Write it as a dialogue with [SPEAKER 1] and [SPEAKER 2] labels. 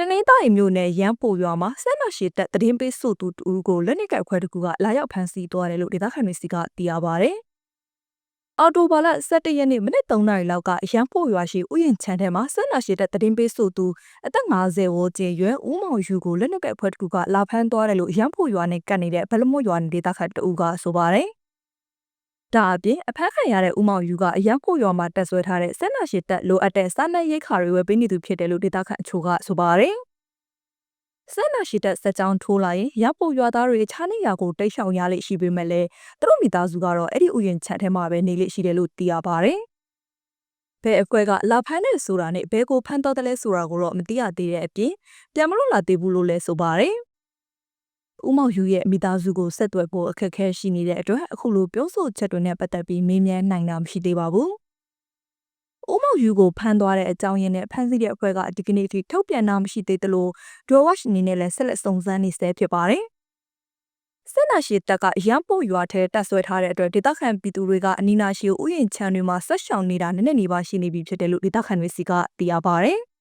[SPEAKER 1] တနင်္သာရီမြို့နယ်ရန်ပိုရွာမှာဆက်နာရှိတက်တရင်ပေးစုသူတူကိုလက်နက်ကခွဲတစ်ခုကလာရောက်ဖမ်းဆီးသွားတယ်လို့ဒေသခံတွေစီကသိရပါဗျ။အော်တိုဘာလ17ရက်နေ့မိနစ်3နာရီလောက်ကရန်ပိုရွာရှိဥယျာဉ်ချမ်းထဲမှာဆက်နာရှိတက်တရင်ပေးစုသူအသက်50ဝန်းကျင်ရွယ်ဦးမောင်ယူကိုလက်နက်ကခွဲတစ်ခုကလာဖမ်းသွားတယ်လို့ရန်ပိုရွာနဲ့ကပ်နေတဲ့ဘလမွတ်ရွာနယ်ဒေသခံတအူးကဆိုပါတယ်။ ဒါအပြင်အဖက်ခံရတဲ့ဦးမောင်ယူကအရန်ကိုရွာမှာတက်ဆွဲထားတဲ့ဆက်နာရှိတက်လိုအပ်တဲ့စားနပ်ရိက္ခာတွေဝယ်ပေးနေသူဖြစ်တယ်လို့ဒေသခံအချို့ကဆိုပါတယ်။ဆက်နာရှိတက်စက်ကြောင်းထိုးလာရင်ရပိုရွာသားတွေခြားနေရကိုတိတ်ရှောင်ရလိမ့်ရှိပေမဲ့လည်းသူတို့မိသားစုကတော့အဲ့ဒီဥယျာဉ်ချက်ထဲမှာပဲနေလိမ့်ရှိတယ်လို့သိရပါတယ်။ဘဲအကွဲကလာဖမ်းတဲ့ဆိုတာနဲ့ဘဲကိုဖမ်းတော့တယ်လဲဆိုတာကိုတော့မသိရသေးတဲ့အပြင်ပြန်မလို့လာသေးဘူးလို့လဲဆိုပါတယ်။ ဦးမောင်ယူရဲ့မိသားစုကိုဆက်သွယ်ဖို့အခက်အခဲရှိနေတဲ့အတွက်အခုလိုပြောဆိုချက်တွေနဲ့ပတ်သက်ပြီးမေးမြန်းနိုင်တာမရှိသေးပါဘူး။ဦးမောင်ယူကိုဖမ်းသွားတဲ့အကြောင်းရင်းနဲ့ဖမ်းဆီးတဲ့အဖွဲ့ကဒီကနေ့ထိထုတ်ပြန်တာမရှိသေးသလိုဒရိုဝက်အနေနဲ့လည်းဆက်လက်စုံစမ်းနေဆဲဖြစ်ပါတယ်။စစ်နာရှိတပ်ကရန်ပို့ရွာထဲတပ်ဆွဲထားတဲ့အတွက်ဒေသခံပြည်သူတွေကအနီးနားရှိဥယျာဉ်ခြံတွေမှာဆက်ရှောင်နေတာနည်းနည်းနေပါရှိနေပြီဖြစ်တယ်လို့ဒေသခံတွေစီကသိရပါတယ်။